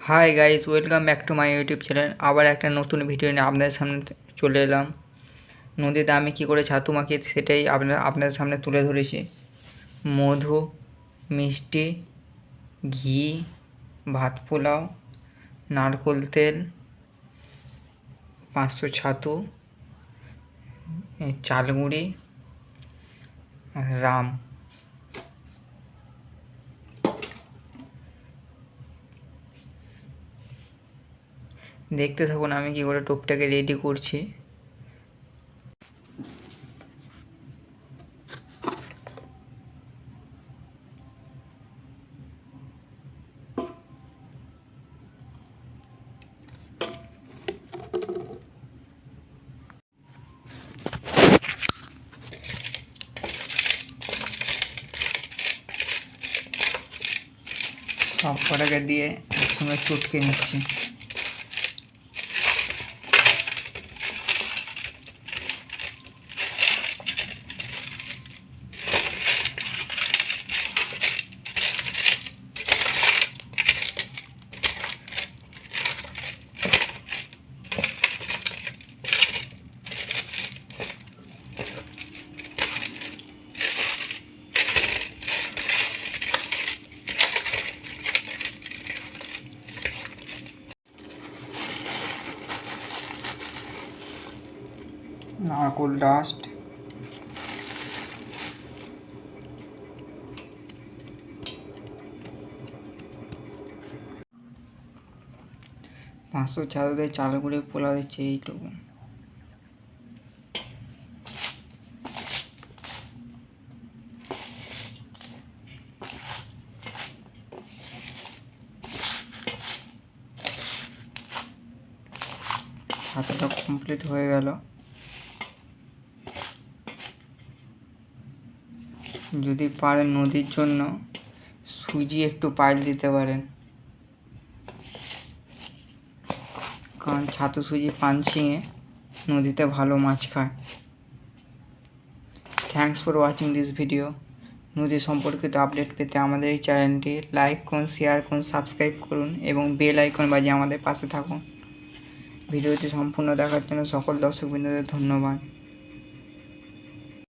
Hi guys welcome back to my YouTube channel আবার একটা নতুন ভিডিও নিয়ে আপনাদের সামনে চলে এলাম। নদীতে আমি কী করে ছাতু মাখি সেটাই আপনার আপনাদের সামনে তুলে ধরেছি। মধু, মিষ্টি, ঘি, ভাত পোলাও, নারকোল তেল, পাঁচশো ছাতু চালগুড়ি রাম। দেখতে থাকুন আমি কী করে টোপটাকে রেডি করছি। সব কটাকে দিয়ে একসঙ্গে চটকে নিচ্ছি। নারকোল ডাস্ট। পাঁচশো চালতে চাল করে পোলা দিচ্ছে এইটুকু। ছাতুটা কমপ্লিট হয়ে গেল। যদি পারেন নদীর জন্য, সুজি একটু পাইল দিতে পারেন। কারণ ছাতু সুজি পানচিংয়ে নদীতে ভালো মাছ খায়। Thanks for watching this video নদী সম্পর্কিত আপডেট পেতে আমাদের এই চ্যানেলটি লাইক করুন শেয়ার করুন সাবস্ক্রাইব করুন এবং বেল আইকন বাজিয়ে আমাদের পাশে থাকুন। ভিডিওটি সম্পূর্ণ দেখার জন্য সকল দর্শকবৃন্দদের ধন্যবাদ।